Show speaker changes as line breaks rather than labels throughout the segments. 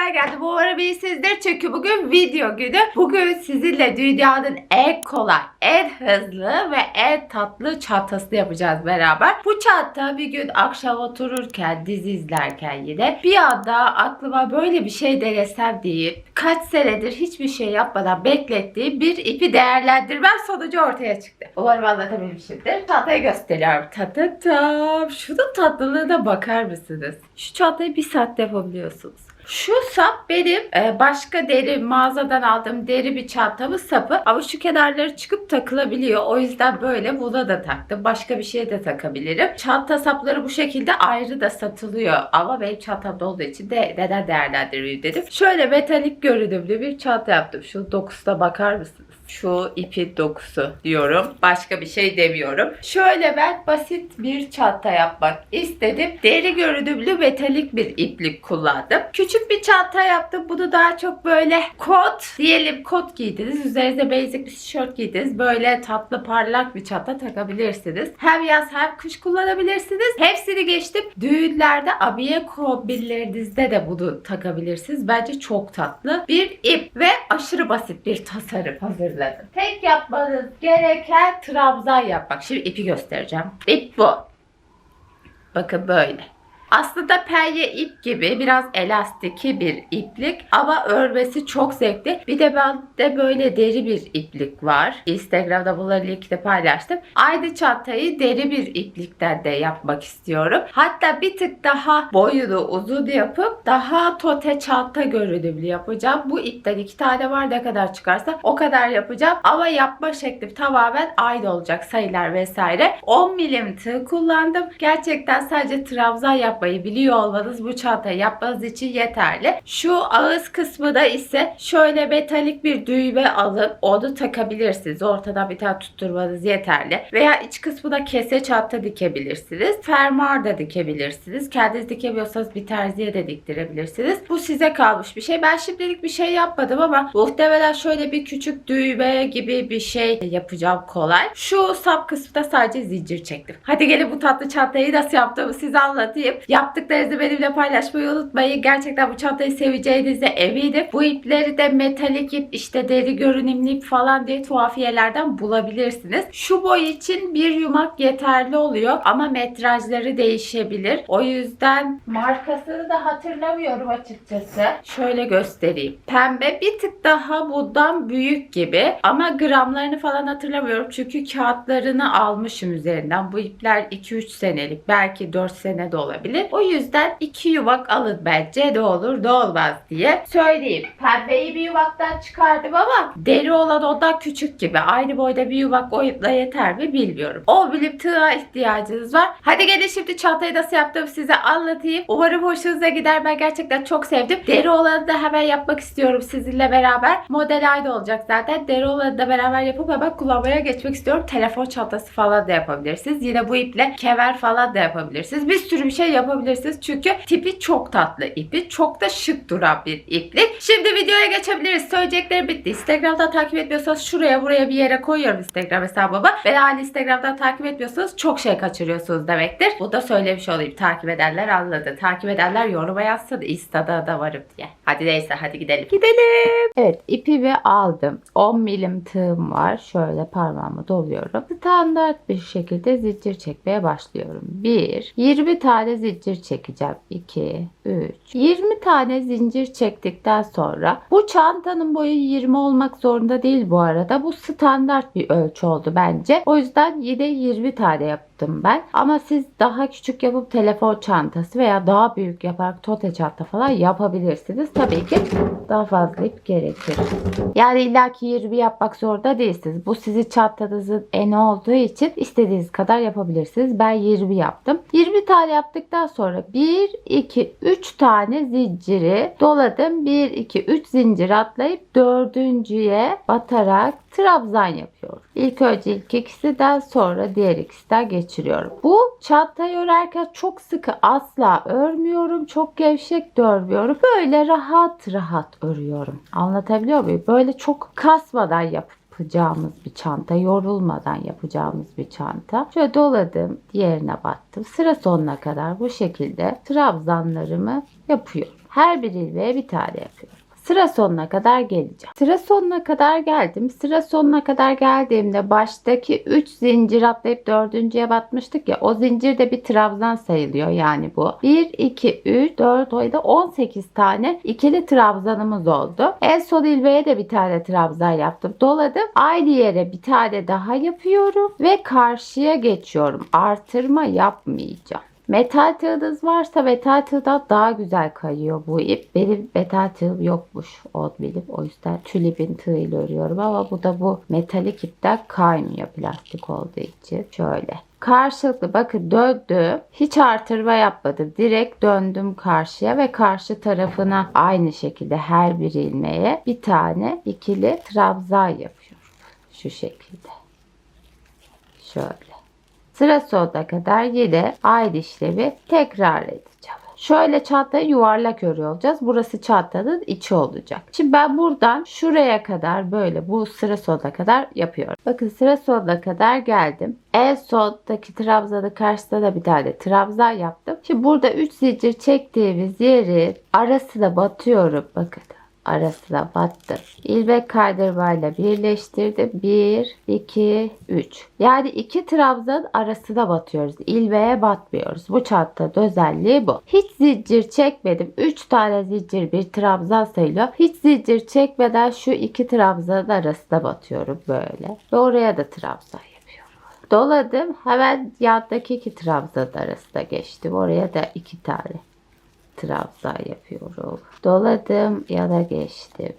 ben geldim. Umarım iyisizdir çünkü bugün video günü. Bugün sizinle dünyanın en kolay, en hızlı ve en tatlı çantasını yapacağız beraber. Bu çanta bir gün akşam otururken, dizi izlerken yine bir anda aklıma böyle bir şey denesem deyip kaç senedir hiçbir şey yapmadan beklettiğim bir ipi değerlendirmem sonucu ortaya çıktı. Umarım anlatabilmişimdir. Çantayı gösteriyorum. Tatatam. Şunun tatlılığına bakar mısınız? Şu çantayı bir saatte yapabiliyorsunuz. Şu sap benim e, başka deri mağazadan aldığım deri bir çantamın sapı ama şu kenarları çıkıp takılabiliyor. O yüzden böyle buna da taktım. Başka bir şeye de takabilirim. Çanta sapları bu şekilde ayrı da satılıyor. Ama benim çantamda olduğu için de neden değerlendireyim dedim. Şöyle metalik görünümlü bir çanta yaptım. Şu dokusuna bakar mısınız? Şu ipin dokusu diyorum. Başka bir şey demiyorum. Şöyle ben basit bir çanta yapmak istedim. Deri görünümlü metalik bir iplik kullandım. Küçük bir çanta yaptım. Bunu daha çok böyle kot diyelim kot giydiniz. Üzerinize basic bir tişört giydiniz. Böyle tatlı parlak bir çanta takabilirsiniz. Hem yaz hem kış kullanabilirsiniz. Hepsini geçtim. Düğünlerde abiye kombinlerinizde de bunu takabilirsiniz. Bence çok tatlı bir ip ve aşırı basit bir tasarım hazırladım. Tek yapmanız gereken trabzan yapmak. Şimdi ipi göstereceğim. İp bu. Bakın böyle. Aslında penye ip gibi biraz elastiki bir iplik ama örmesi çok zevkli. Bir de bende böyle deri bir iplik var. Instagram'da bunları linkte paylaştım. Aynı çantayı deri bir iplikten de yapmak istiyorum. Hatta bir tık daha boyunu uzun yapıp daha tote çanta görünümlü yapacağım. Bu ipten iki tane var ne kadar çıkarsa o kadar yapacağım. Ama yapma şeklim tamamen aynı olacak sayılar vesaire. 10 milim tığ kullandım. Gerçekten sadece trabzan yapmayı biliyor olmanız bu çantayı yapmanız için yeterli. Şu ağız kısmı da ise şöyle metalik bir düğme alıp onu takabilirsiniz. Ortadan bir tane tutturmanız yeterli. Veya iç kısmına kese çanta dikebilirsiniz. Fermuar da dikebilirsiniz. Kendiniz dikemiyorsanız bir terziye de diktirebilirsiniz. Bu size kalmış bir şey. Ben şimdilik bir şey yapmadım ama muhtemelen şöyle bir küçük düğme gibi bir şey yapacağım kolay. Şu sap kısmında sadece zincir çektim. Hadi gelin bu tatlı çantayı nasıl yaptığımı size anlatayım. Yaptıklarınızı benimle paylaşmayı unutmayın. Gerçekten bu çantayı seveceğinize eminim. Bu ipleri de metalik ip, işte deri görünümlü ip falan diye tuhafiyelerden bulabilirsiniz. Şu boy için bir yumak yeterli oluyor ama metrajları değişebilir. O yüzden markasını da hatırlamıyorum açıkçası. Şöyle göstereyim. Pembe bir tık daha bundan büyük gibi ama gramlarını falan hatırlamıyorum. Çünkü kağıtlarını almışım üzerinden. Bu ipler 2-3 senelik belki 4 sene de olabilir. O yüzden 2 yuvak alın bence de olur da olmaz diye söyleyeyim. Pembeyi bir yuvaktan çıkardım ama deri olan ondan küçük gibi. Aynı boyda bir yuvak oyupla yeter mi bilmiyorum. O bilip tığa ihtiyacınız var. Hadi gelin şimdi çantayı nasıl yaptığımı size anlatayım. Umarım hoşunuza gider. Ben gerçekten çok sevdim. Deri olanı da hemen yapmak istiyorum sizinle beraber. Model aynı olacak zaten. Deri olanı da beraber yapıp hemen kullanmaya geçmek istiyorum. Telefon çantası falan da yapabilirsiniz. Yine bu iple kemer falan da yapabilirsiniz. Bir sürü bir şey yapabilirsiniz. Çünkü tipi çok tatlı ipi. Çok da şık duran bir iplik. Şimdi videoya geçebiliriz. Söyleyeceklerim bitti. Instagram'dan takip etmiyorsanız şuraya buraya bir yere koyuyorum Instagram hesabımı. Ve hala Instagram'dan takip etmiyorsanız çok şey kaçırıyorsunuz demektir. Bu da söylemiş olayım. Takip edenler anladı. Takip edenler yoruma yazsın. Insta'da da varım diye. Hadi neyse hadi gidelim. Gidelim. Evet ipimi aldım. 10 milim tığım var. Şöyle parmağımı doluyorum. Standart bir şekilde zincir çekmeye başlıyorum. 1. 20 tane zincir çekeceğim. 2, 3. 20 tane zincir çektikten sonra bu çantanın boyu 20 olmak zorunda değil bu arada. Bu standart bir ölçü oldu bence. O yüzden yine 20 tane yaptım ben. Ama siz daha küçük yapıp telefon çantası veya daha büyük yaparak tote çanta falan yapabilirsiniz. Tabii ki daha fazla ip gerekir. Yani illaki 20 yapmak zorunda değilsiniz. Bu sizin çantanızın eni olduğu için istediğiniz kadar yapabilirsiniz. Ben 20 yaptım. 20 tane yaptıktan sonra 1, 2, 3 tane zinciri doladım. 1, 2, 3 zincir atlayıp dördüncüye batarak trabzan yapıyorum. İlk önce ilk ikisinden sonra diğer ikisinden geçiriyorum. Bu çantayı örerken çok sıkı asla örmüyorum. Çok gevşek de. Böyle rahat rahat örüyorum. Anlatabiliyor muyum? Böyle çok kasmadan yapıp yapacağımız bir çanta, yorulmadan yapacağımız bir çanta. Şöyle doladım, diğerine battım. Sıra sonuna kadar bu şekilde trabzanlarımı yapıyorum. Her bir ilmeğe bir tane yapıyorum. Sıra sonuna kadar geleceğim. Sıra sonuna kadar geldim. Sıra sonuna kadar geldiğimde baştaki 3 zincir atlayıp dördüncüye batmıştık ya. O zincir de bir trabzan sayılıyor yani bu. 1, 2, 3, 4 oyda 18 tane ikili trabzanımız oldu. En son ilmeğe de bir tane trabzan yaptım. Doladım. Aynı yere bir tane daha yapıyorum ve karşıya geçiyorum. Artırma yapmayacağım. Metal tığınız varsa metal tığdan daha güzel kayıyor bu ip. Benim metal tığım yokmuş o bilip o yüzden tülipin tığıyla örüyorum ama bu da bu metalik ipten kaymıyor plastik olduğu için. Şöyle. Karşılıklı bakın döndüm. Hiç artırma yapmadım. Direkt döndüm karşıya ve karşı tarafına aynı şekilde her bir ilmeğe bir tane ikili trabzan yapıyorum. Şu şekilde. Şöyle. Sıra sonuna kadar yine aynı işlemi tekrar edeceğim. Şöyle çantayı yuvarlak örüyor olacağız. Burası çantanın içi olacak. Şimdi ben buradan şuraya kadar böyle bu sıra sonuna kadar yapıyorum. Bakın sıra sonuna kadar geldim. En sondaki trabzanın karşısında da bir tane trabzan yaptım. Şimdi burada 3 zincir çektiğimiz yeri arasına batıyorum. Bakın arasına battım. İlmek kaydırmayla birleştirdim. 1, 2, 3. Yani iki trabzan arasına batıyoruz. İlmeğe batmıyoruz. Bu çantanın özelliği bu. Hiç zincir çekmedim. 3 tane zincir bir trabzan sayılıyor. Hiç zincir çekmeden şu iki trabzanın arasına batıyorum böyle. Ve oraya da trabzan. Doladım. Hemen yandaki iki trabzan arasına geçtim. Oraya da iki tane trabzan yapıyorum. Doladım ya da geçtim.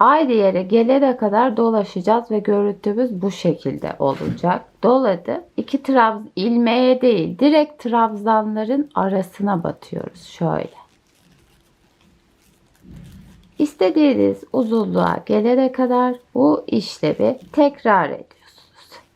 Aynı yere gelene kadar dolaşacağız ve görüntümüz bu şekilde olacak. Doladı. İki trabz ilmeğe değil direkt trabzanların arasına batıyoruz. Şöyle. İstediğiniz uzunluğa gelene kadar bu işlemi tekrar ediyorsunuz.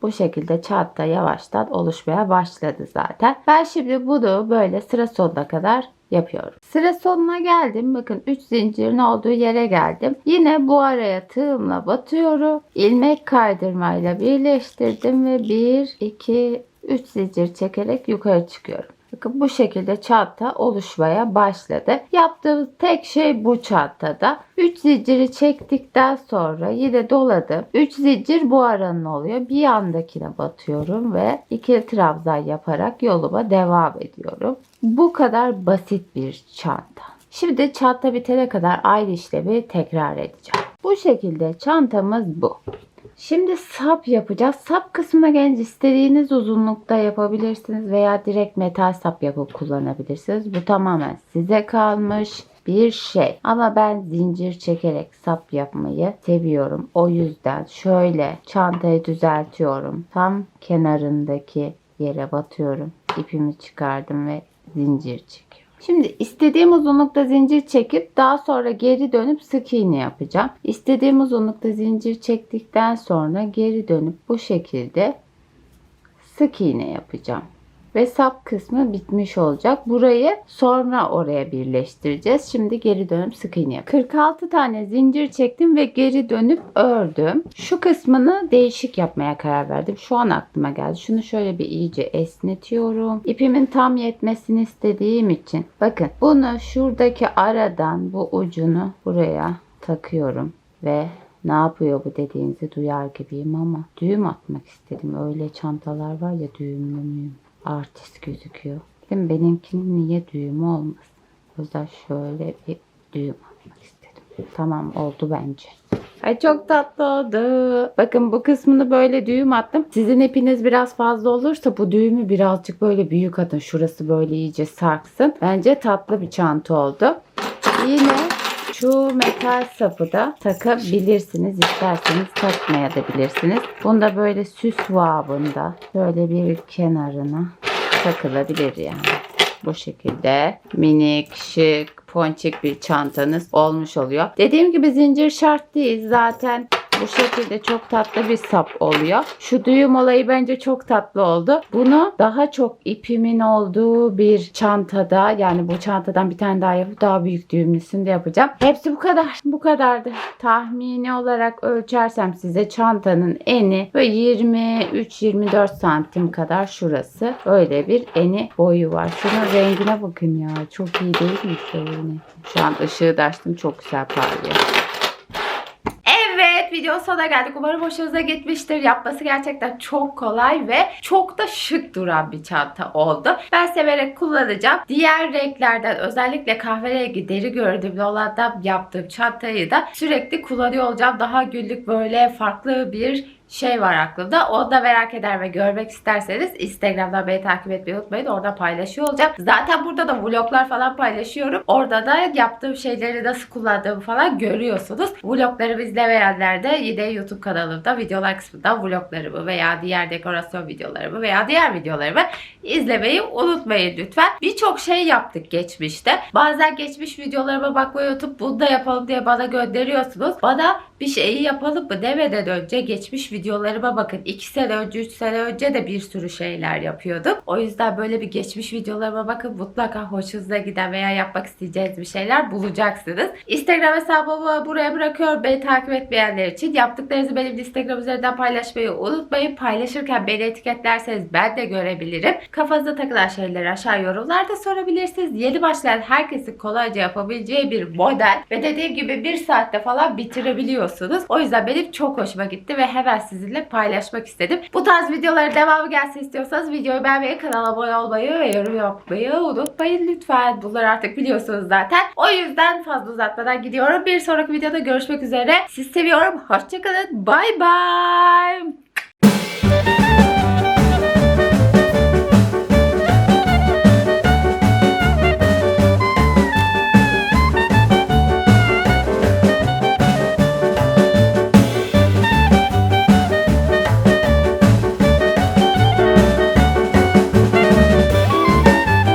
Bu şekilde çanta yavaştan oluşmaya başladı zaten. Ben şimdi bunu böyle sıra sonuna kadar yapıyorum. Sıra sonuna geldim. Bakın 3 zincirin olduğu yere geldim. Yine bu araya tığımla batıyorum. İlmek kaydırmayla birleştirdim ve 1, 2, 3 zincir çekerek yukarı çıkıyorum. Bakın bu şekilde çanta oluşmaya başladı. Yaptığımız tek şey bu çantada. 3 zinciri çektikten sonra yine doladım. 3 zincir bu aranın oluyor. Bir yandakine batıyorum ve ikili trabzan yaparak yoluma devam ediyorum. Bu kadar basit bir çanta. Şimdi çanta bitene kadar aynı işlemi tekrar edeceğim. Bu şekilde çantamız bu. Şimdi sap yapacağız. Sap kısmına gelince istediğiniz uzunlukta yapabilirsiniz veya direkt metal sap yapıp kullanabilirsiniz. Bu tamamen size kalmış bir şey. Ama ben zincir çekerek sap yapmayı seviyorum. O yüzden şöyle çantayı düzeltiyorum. Tam kenarındaki yere batıyorum. İpimi çıkardım ve zincir çekiyorum. Şimdi istediğim uzunlukta zincir çekip daha sonra geri dönüp sık iğne yapacağım. İstediğim uzunlukta zincir çektikten sonra geri dönüp bu şekilde sık iğne yapacağım. Ve sap kısmı bitmiş olacak. Burayı sonra oraya birleştireceğiz. Şimdi geri dönüp sık iğne yapıyorum. 46 tane zincir çektim ve geri dönüp ördüm. Şu kısmını değişik yapmaya karar verdim. Şu an aklıma geldi. Şunu şöyle bir iyice esnetiyorum. İpimin tam yetmesini istediğim için. Bakın bunu şuradaki aradan bu ucunu buraya takıyorum ve ne yapıyor bu dediğinizi duyar gibiyim ama düğüm atmak istedim. Öyle çantalar var ya düğümlü müyüm? Artist gözüküyor. Dedim benimkinin niye düğümü olmasın? O yüzden şöyle bir düğüm atmak istedim. Tamam oldu bence. Ay çok tatlı oldu. Bakın bu kısmını böyle düğüm attım. Sizin ipiniz biraz fazla olursa bu düğümü birazcık böyle büyük atın. Şurası böyle iyice sarksın. Bence tatlı bir çanta oldu. Yine şu metal sapı da takabilirsiniz. İsterseniz takmaya da bilirsiniz. Bunda böyle süs babında böyle bir kenarına takılabilir yani. Bu şekilde minik, şık, ponçik bir çantanız olmuş oluyor. Dediğim gibi zincir şart değil. Zaten Bu şekilde çok tatlı bir sap oluyor. Şu düğüm olayı bence çok tatlı oldu. Bunu daha çok ipimin olduğu bir çantada yani bu çantadan bir tane daha yapıp daha büyük düğümlüsünü de yapacağım. Hepsi bu kadar. Bu kadardı. Tahmini olarak ölçersem size çantanın eni böyle 23-24 santim kadar şurası. Öyle bir eni boyu var. Şunun rengine bakın ya. Çok iyi değil mi? Şu an ışığı da açtım. Çok güzel parlıyor. Video sonuna geldik. Umarım hoşunuza gitmiştir. Yapması gerçekten çok kolay ve çok da şık duran bir çanta oldu. Ben severek kullanacağım. Diğer renklerden özellikle kahverengi deri görünümlü olandan yaptığım çantayı da sürekli kullanıyor olacağım. Daha günlük böyle farklı bir şey var aklımda. Onu da merak eder ve görmek isterseniz Instagram'dan beni takip etmeyi unutmayın. Orada paylaşıyor olacağım. Zaten burada da vloglar falan paylaşıyorum. Orada da yaptığım şeyleri nasıl kullandığımı falan görüyorsunuz. Vloglarımı izlemeyenler de yine YouTube kanalımda videolar kısmında vloglarımı veya diğer dekorasyon videolarımı veya diğer videolarımı izlemeyi unutmayın lütfen. Birçok şey yaptık geçmişte. Bazen geçmiş videolarıma bakmayı unutup bunu da yapalım diye bana gönderiyorsunuz. Bana bir şeyi yapalım mı demeden önce geçmiş videolarıma bakın. 2 sene önce 3 sene önce de bir sürü şeyler yapıyordum. O yüzden böyle bir geçmiş videolarıma bakın mutlaka hoşunuza giden veya yapmak isteyeceğiniz bir şeyler bulacaksınız. Instagram hesabımı buraya bırakıyorum. Beni takip etmeyenler için yaptıklarınızı benim Instagram üzerinden paylaşmayı unutmayın. Paylaşırken beni etiketlerseniz ben de görebilirim. Kafanıza takılan şeyleri aşağı yorumlarda sorabilirsiniz. Yeni başlayan herkesin kolayca yapabileceği bir model ve dediğim gibi bir saatte falan bitirebiliyorsunuz. O yüzden benim çok hoşuma gitti ve hemen sizinle paylaşmak istedim. Bu tarz videoların devamı gelsin istiyorsanız videoyu beğenmeyi, kanala abone olmayı ve yorum yapmayı unutmayın lütfen. Bunları artık biliyorsunuz zaten. O yüzden fazla uzatmadan gidiyorum. Bir sonraki videoda görüşmek üzere. Sizi seviyorum. Hoşçakalın. Bay bay.